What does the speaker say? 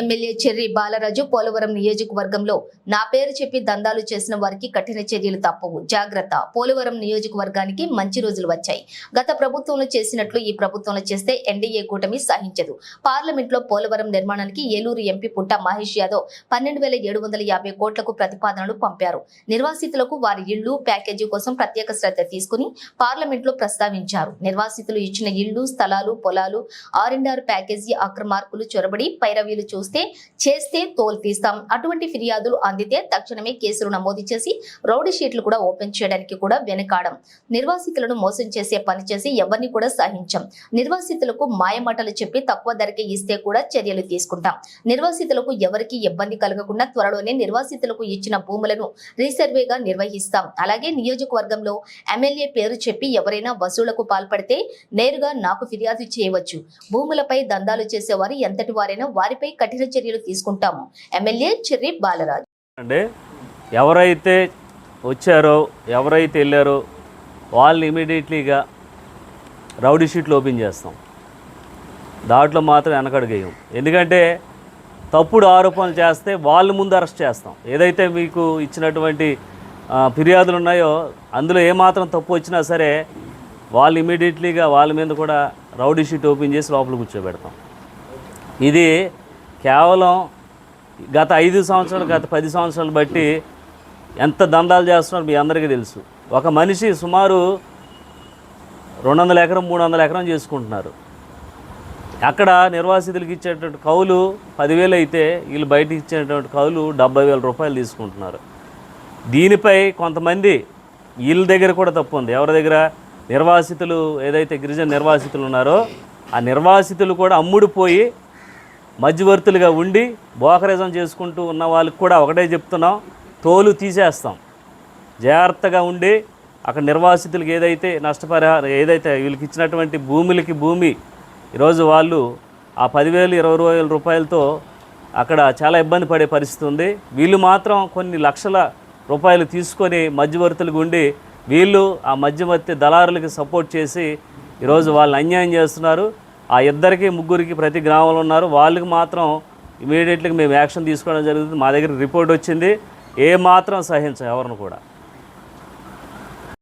MLA Chirri Balaraju Polavaram నియోజకవర్గంలో నా పేరు చెప్పి దందాలు చేసిన వారికి కఠిన చర్యలు తప్పవు. జాగ్రత్త. పోలవరం నియోజకవర్గానికి మంచి రోజులు వచ్చాయి. గత ప్రభుత్వంలో చేసినట్లు ఈ ప్రభుత్వంలో చేస్తే ఎన్డీఏ కూటమి సహించదు. పార్లమెంట్లో పోలవరం నిర్మాణానికి ఏలూరు ఎంపీ పుట్ట మహేష్ యాదవ్ పన్నెండు వేల ఏడు వందల యాభై కోట్లకు ప్రతిపాదనలు పంపారు. నిర్వాసితులకు వారి ఇళ్ళు ప్యాకేజీ కోసం ప్రత్యేక శ్రద్ధ తీసుకుని పార్లమెంట్లో ప్రస్తావించారు. నిర్వాసితులు ఇచ్చిన ఇళ్ళు స్థలాలు పొలాలు ఆర్ ప్యాకేజీ అక్రమార్కులు చొరబడి పైరవీలు చూస్తే చేస్తే తోలు తీస్తాం అటువంటి ఫిర్యాదులు అందితే తక్షణమే కేసులు నమోదు చేసి రౌడీ షీట్లు కూడా ఓపెన్ చేయడానికి కూడా వెనకాడం. నిర్వాసితులను మోసం చేసే పని చేసి ఎవరిని కూడా సహించం. నిర్వాసితులకు మాయమాటలు చెప్పి తక్కువ ధరకే ఇస్తే కూడా చర్యలు తీసుకుంటాం. నిర్వాసితులకు ఎవరికి ఇబ్బంది కలగకుండా త్వరలోనే నిర్వాసితులకు ఇచ్చిన భూములను రీసర్వేగా నిర్వహిస్తాం. అలాగే నియోజకవర్గంలో ఎమ్మెల్యే పేరు చెప్పి ఎవరైనా వసూళ్ళకు పాల్పడితే నేరుగా నాకు ఫిర్యాదు చేయవచ్చు. భూములపై దందాలు చేసేవారు ఎంతటి వారైనా వారిపై కఠిన చర్యలు తీసుకుంటాము. ఎమ్మెల్యే చెర్రి బాలరాజు. అంటే ఎవరైతే వచ్చారో ఎవరైతే వెళ్ళారో వాళ్ళని ఇమీడియట్లీగా రౌడీ షీట్లు ఓపెన్ చేస్తాం. దాంట్లో మాత్రం వెనకడుగేయం. ఎందుకంటే తప్పుడు ఆరోపణలు చేస్తే వాళ్ళ ముందు అరెస్ట్ చేస్తాం. ఏదైతే మీకు ఇచ్చినటువంటి ఫిర్యాదులు ఉన్నాయో అందులో ఏమాత్రం తప్పు వచ్చినా సరే వాళ్ళు ఇమీడియట్లీగా వాళ్ళ మీద కూడా రౌడీ షీట్ ఓపెన్ చేసి లోపల కూర్చోబెడతాం. ఇది కేవలం గత ఐదు సంవత్సరాలు గత పది సంవత్సరాలు బట్టి ఎంత దందాలు చేస్తున్నారో మీ అందరికీ తెలుసు. ఒక మనిషి సుమారు రెండు వందల ఎకరం మూడు వందల ఎకరం చేసుకుంటున్నారు. అక్కడ నిర్వాసితులకు ఇచ్చేటువంటి కౌలు పదివేలు అయితే వీళ్ళు బయటికి ఇచ్చేటువంటి కౌలు డెబ్బై వేల రూపాయలు తీసుకుంటున్నారు. దీనిపై కొంతమంది వీళ్ళ దగ్గర కూడా తప్పు ఉంది. ఎవరి దగ్గర? నిర్వాసితులు ఏదైతే గిరిజన నిర్వాసితులు ఉన్నారో ఆ నిర్వాసితులు కూడా అమ్ముడుపోయి మధ్యవర్తులుగా ఉండి బోకరిజం చేసుకుంటూ ఉన్న వాళ్ళకి కూడా ఒకటే చెప్తున్నాం తోలు తీసేస్తాం. జాగ్రత్తగా ఉండి అక్కడ నిర్వాసితులకు ఏదైతే నష్టపరిహారం ఏదైతే వీళ్ళకి ఇచ్చినటువంటి భూములకి భూమి ఈరోజు వాళ్ళు ఆ పదివేలు ఇరవై వేల రూపాయలతో అక్కడ చాలా ఇబ్బంది పడే పరిస్థితి ఉంది. వీళ్ళు మాత్రం కొన్ని లక్షల రూపాయలు తీసుకొని మధ్యవర్తులకు ఉండి వీళ్ళు ఆ మధ్యవర్తి దళారులకి సపోర్ట్ చేసి ఈరోజు వాళ్ళని అన్యాయం చేస్తున్నారు. ఆ ఇద్దరికి ముగ్గురికి ప్రతి గ్రామంలో ఉన్నారు. వాళ్ళకి మాత్రం ఇమీడియట్గా మేము యాక్షన్ తీసుకోవడం జరుగుతుంది. మా దగ్గర రిపోర్ట్ వచ్చింది. ఏ మాత్రం సహించం ఎవరిని కూడా.